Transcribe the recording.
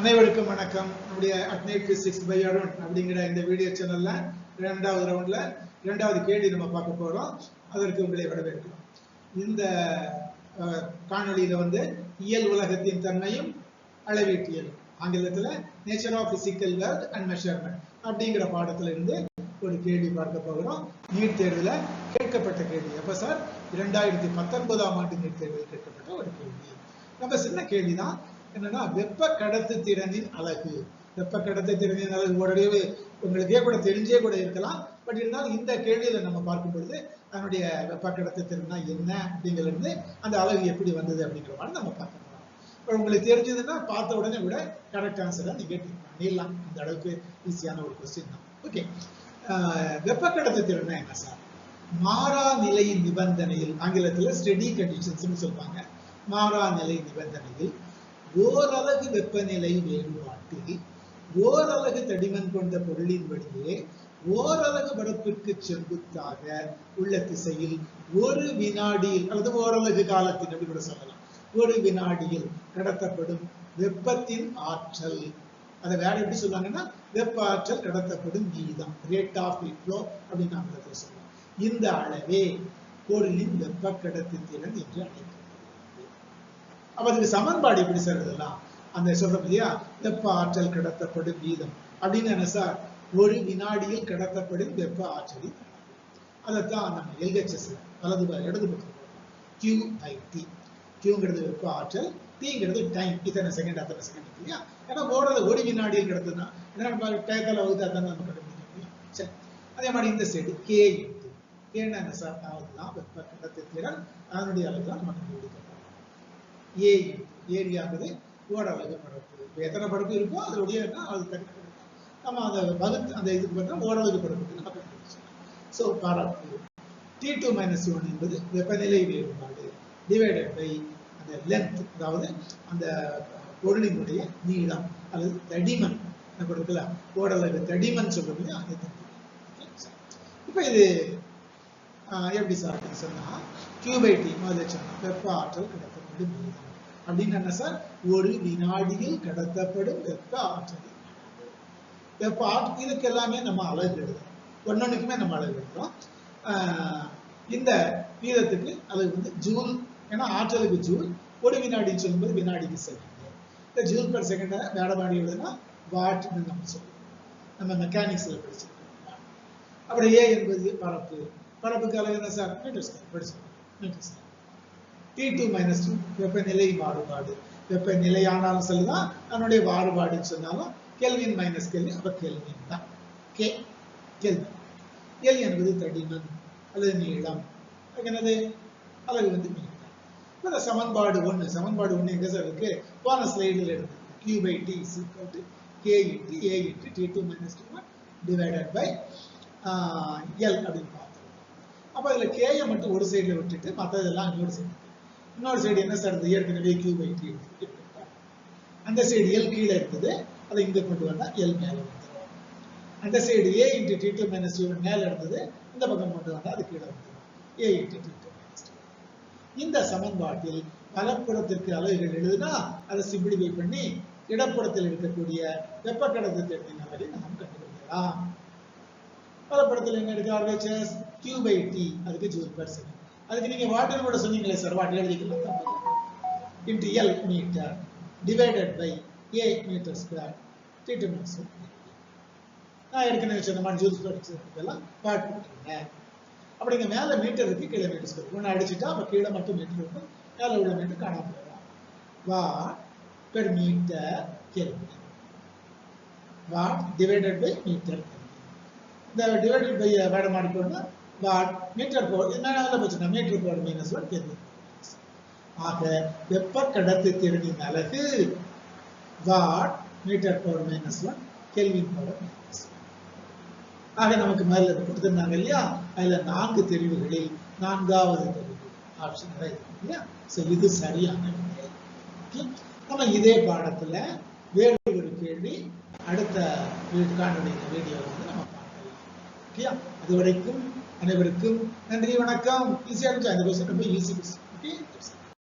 அனைவருக்கும் வணக்கம். நம்முடைய அட்னைட் பிசிக்ஸ் பை அருண் அப்படிங்கிற இந்த வீடியோ சேனல்ல இரண்டாவது ரவுண்ட்ல இரண்டாவது கேள்வி நம்ம பார்க்க போறோம். அதற்கு உங்களை வரவேற்கிறோம். இந்த காணொலியில வந்து இயல் உலகத்தின் தன்மையும் அளவீட்டியல் ஆங்கிலத்துல nature of physical world and measurement அப்படிங்கிற பாடத்துல இருந்து ஒரு கேள்வி பார்க்க போகிறோம். நீட் தேர்வுல கேட்கப்பட்ட கேள்வி. அப்ப சார்? இரண்டாயிரத்தி பத்தொன்பதாம் ஆண்டு நீட் தேர்வில் கேட்கப்பட்ட ஒரு கேள்வி. நம்ம சின்ன கேள்விதான். என்னன்னா வெப்ப கடத்து திறனின் அழகு. வெப்ப கடத்து திறனின் அழகு உடனே உங்களுக்கே கூட தெரிஞ்சே கூட இருக்கலாம். பட் இருந்தாலும் இந்த கேள்வியில நம்ம பார்க்கும் பொழுது அதனுடைய வெப்ப கடத்து திறனா என்ன அப்படிங்கிறது அந்த அழகு எப்படி வந்தது அப்படிங்கிற மாதிரி நம்ம பார்க்க இப்போ உங்களுக்கு தெரிஞ்சதுன்னா பார்த்த உடனே கூட கரெக்ட் ஆன்சரை நீங்க பண்ணிடலாம் இந்த அளவுக்கு ஈஸியான ஒரு கொஸ்டின் தான். ஓகே வெப்ப கடத்து திறன்னா என்ன சார் மாறா நிலை நிபந்தனையில் ஆங்கிலத்துல ஸ்டெடி கண்டிஷன்ஸ்னு சொல்லுவாங்க. மாறா நிலை நிபந்தனையில் ஓரலகு வெப்பநிலை வேறுபாட்டில் ஓரலகு தடிமன் கொண்ட பொருளின் வழியே ஓரலகு பரப்பிற்கு செங்குத்தாக உள்ள திசையில் ஒரு வினாடியில் அல்லது ஓரலகு காலத்தின் அப்படி கூட சொல்லலாம். ஒரு வினாடியில் கடத்தப்படும் வெப்பத்தின் ஆற்றல். அதை வேற எப்படி சொல்லுவாங்கன்னா வெப்ப ஆற்றல் கடத்தப்படும் வீதம் ரேட் ஆஃப் இட்லோ அப்படின்னு ஆங்கிலத்தில் சொல்லுவோம் இந்த அளவே பொருளின் வெப்ப கடத்து திறன் என்று அழைக்கும் அப்ப அதுக்கு சமன்பாடு எப்படி சார் இதெல்லாம்? அந்த சொல்றோம் இல்லையா? வெப்ப ஆற்றல் கடத்தப்படும் வீதம். அப்படின்னு என்ன சார்? ஒரு வினாடியில் கடத்தப்படும் வெப்ப ஆற்றலின் அதைத்தான் நம்ம எல்ஹெச்எஸ்ல வலது இடது பக்கம் கியூ கியூங்கிறது வெப்ப ஆற்றல் டிங்கிறது டைம் இத்தனை செகண்ட் அத்தனை செகண்ட் இல்லையா? ஏன்னா ஓடுறது ஒரு வினாடியில் கிடத்துனா ஏன்னா நம்ம டயத்தில் வகுத்து அதான் நம்ம கண்டுபிடிக்க முடியும். சரி. அதே மாதிரி இந்த சைடு கே இன்ட்டு என்ன சார்? அதுதான் வெப்ப கடத்து திறன் அதனுடைய அளவு தான் நம்ம கண்டுபிடிக்கணும். ஏரி ஏ ஓட ஓரளவு பரப்பு இப்போ எத்தனை படுப்பு இருக்கோ அதனுடைய அது நம்ம அதை வகுத்து அந்த இதுக்கு பார்த்தா ஓட பரப்புக்கு நம்ம ஸோ பாராட்டு டி டூ மைனஸ் ஒன் என்பது வெப்பநிலை வேறுபாடு டிவைடட் பை அந்த லென்த் அதாவது அந்த பொருளினுடைய நீளம் அல்லது தடிமன் நம்ம இருக்குல்ல ஓரளவு தடிமன் சொல்றோம் இல்லையா அது இப்போ இது எப்படி சார் அப்படின்னு சொன்னா கியூபை டி மாதிரி வெப்ப ஆற்றல் கிடைக்கும். வீதம் அப்படின்னு என்ன சார்? ஒரு வினாடியில் கடத்தப்படும் வெப்ப ஆற்றல். வெப்ப ஆற்றல் இதுக்கு எல்லாமே நம்ம அழகு எழுதுறோம் ஒன்னொன்னுக்குமே நம்ம அழகு எழுதுறோம் ஆஹ் இந்த வீதத்துக்கு அது வந்து ஜூல். ஏன்னா ஆற்றலுக்கு ஜூல். ஒரு வினாடின்னு சொல்லும்போது வினாடிக்கு செகண்ட். இந்த ஜூல் பர் செகண்ட் வேட மாடி எழுதுனா வாட்னு நம்ம சொல்லுவோம். நம்ம மெக்கானிக்ஸ்ல படிச்சிருக்கோம். அப்புறம் ஏ என்பது பரப்பு. பரப்புக்கு அழகு என்ன சார்? மீட்டர் ஸ்கொயர் படிச்சிருக்கோம் metre square T two minus two வெப்பநிலை மாறுபாடு. வெப்பநிலை ஆனாலும் சொல்லுதான் அதனுடைய மாறுபாடுன்னு சொன்னாலும் கெல்வின் மைனஸ் கெல்வின் அப்ப கெல்வின் தான். கே கெல்வின் எல் என்பது தடிமன் அல்லது நீளம். என்னது? அளவு வந்து மீட்டர் இந்த சமன்பாடு ஒண்ணு சமன்பாடு ஒண்ணு எங்க சார் இருக்கு? போன ஸ்லைடில் எடுத்து Q by T is equal to K into A into T two minus two divided by L அப்படின்னு பார்த்தோம். அப்ப அதுல கேயை மட்டும் ஒரு சைடுல விட்டுட்டு மற்றதெல்லாம் இன்னொரு சைடு இன்னொரு சைடு என்ன சார் இருந்தது ஏற்கனவே கியூ பை டி அந்த சைடு எல் கீழே இருக்குது. அதை இங்கே கொண்டு வந்தால் எல் மேலே வந்துடும் அந்த side A into T two minus two மேல இருந்தது. இந்த பக்கம் கொண்டு வந்தா அது கீழே வந்துடும் A into T two minus two இந்த சமன்பாட்டில் வலப்புறத்திற்கு அலகுகள் எழுதுனா அதை சிம்பிளிஃபை பண்ணி இடப்புறத்தில் இருக்கக்கூடிய வெப்ப கடத்து திறனின் அளவை நாம் கண்டுபிடிக்கலாம். வலப்புறத்தில் என்ன இருக்கு? ஆர்ஹெச்எஸ் கியூ பை டி அதுக்கு ஜூல் பர் செகண்ட். அதுக்கு நீங்க வாட்டர் கூட சொன்னீங்களே சார் வாட்டர் எழுதிக்கலாம் into L metre divided by A metre square T two metres நான் ஏற்கனவே சொன்ன மாதிரி ஜூல்ஸ் படிச்சதுக்கெல்லாம் பாட் போட்டுருங்க அப்படி இங்க மேலே மீட்டர் இருக்கு கீழே மீட்டர் ஸ்கொயர் ஒன்று அடிச்சுட்டா அப்போ கீழே மட்டும் மீட்டர் இருக்கும். மேலே உள்ள மீட்டர் காணாம போயிடலாம் watt per metre kelvin watt divided by metre இந்த டிவைடட் பை வேட மாடிக்கொண்டு வாட் மீட்டர் போர்டு என்ன போச்சுன்னா மீட்டர் போர்டு மைனஸ் ஒன் கேள்வி ஆக வெப்ப கடத்து திறனின் அலகு? Watt metre power minus one kelvin power minus ஆக நமக்கு மேல கொடுத்துருந்தாங்க இல்லையா? அதுல நான்கு தெரிவுகளில் நான்காவது தெரிவு ஆப்ஷன் இல்லையா? சோ இது சரியான விடை நம்ம இதே பாடத்துல வேறு ஒரு கேள்வி அடுத்த காணொலி வீடியோ வந்து நம்ம பார்க்கலாம். ஓகே அது வரைக்கும் அனைவருக்கும் நன்றி வணக்கம். ஈஸியாக இருந்துச்சு? அந்த கொஸ்டின் ரொம்ப ஈஸி கொஸ்டின்.